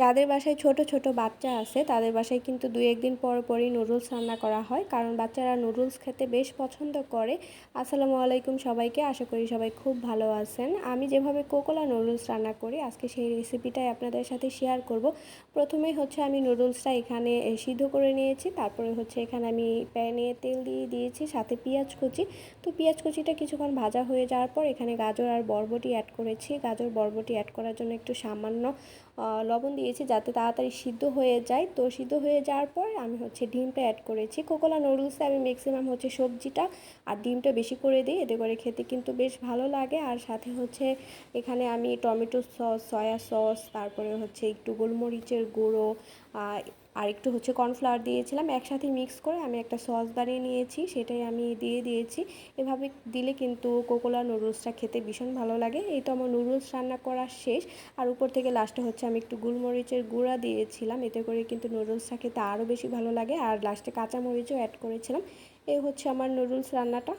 যাদের বাসায় ছোট ছোট বাচ্চা আছে, তাদের বাসায় কিন্তু দুই একদিন পর পরই নুডলস রান্না করা হয়। কারণ বাচ্চারা নুডলস খেতে বেশ পছন্দ করে। আসসালামু আলাইকুম সবাইকে। আশা করি সবাই খুব ভালো আছেন। আমি যেভাবে কোকোলা নুডলস রান্না করি, আজকে সেই রেসিপিটাই আপনাদের সাথে শেয়ার করব। প্রথমেই হচ্ছে আমি নুডলসটা এখানে সিদ্ধ করে নিয়েছি। তারপরে হচ্ছে এখানে আমি প্যানে তেল দিয়ে দিয়েছি, সাথে পেঁয়াজ কুচি। তো পেঁয়াজ কুচিটা কিছুক্ষণ ভাজা হয়ে যাওয়ার পর এখানে গাজর আর বরবটি অ্যাড করেছি। গাজর, বরবটি অ্যাড করার জন্য একটু সামান্য লবণ দিয়েছি যাতে তাড়াতাড়ি সিদ্ধ হয়ে যায়। তো সিদ্ধ হয়ে যাওয়ার পর আমি হচ্ছে ডিমটা অ্যাড করেছি। কোকোলা নুডলসে আমি ম্যাক্সিমাম হচ্ছে সবজিটা আর ডিমটা বেশি করে দিই। এতে করে খেতে কিন্তু বেশ ভালো লাগে। আর সাথে হচ্ছে এখানে আমি টমেটো সস সয়া সস তারপরে হচ্ছে একটু গোলমরিচের গুঁড়ো আর একটু হচ্ছে কর্নফ্লাওয়ার দিয়েছিলাম, একসাথে মিক্স করে আমি একটা সস বানিয়ে নিয়েছি, সেটাই আমি দিয়ে দিয়েছি। এভাবে দিলে কিন্তু কোকোলা নুডলসটা খেতে ভীষণ ভালো লাগে। এই তো আমার নুডলস রান্না করা শেষ। আর উপর থেকে লাস্টে হচ্ছে আমি একটু গোলমরিচের গুঁড়া দিয়েছিলাম, এতে করে কিন্তু নুডলসটা খেতে আরও বেশি ভালো লাগে। আর লাস্টে কাঁচামরিচও অ্যাড করেছিলাম। এই হচ্ছে আমার নুডলস রান্নাটা।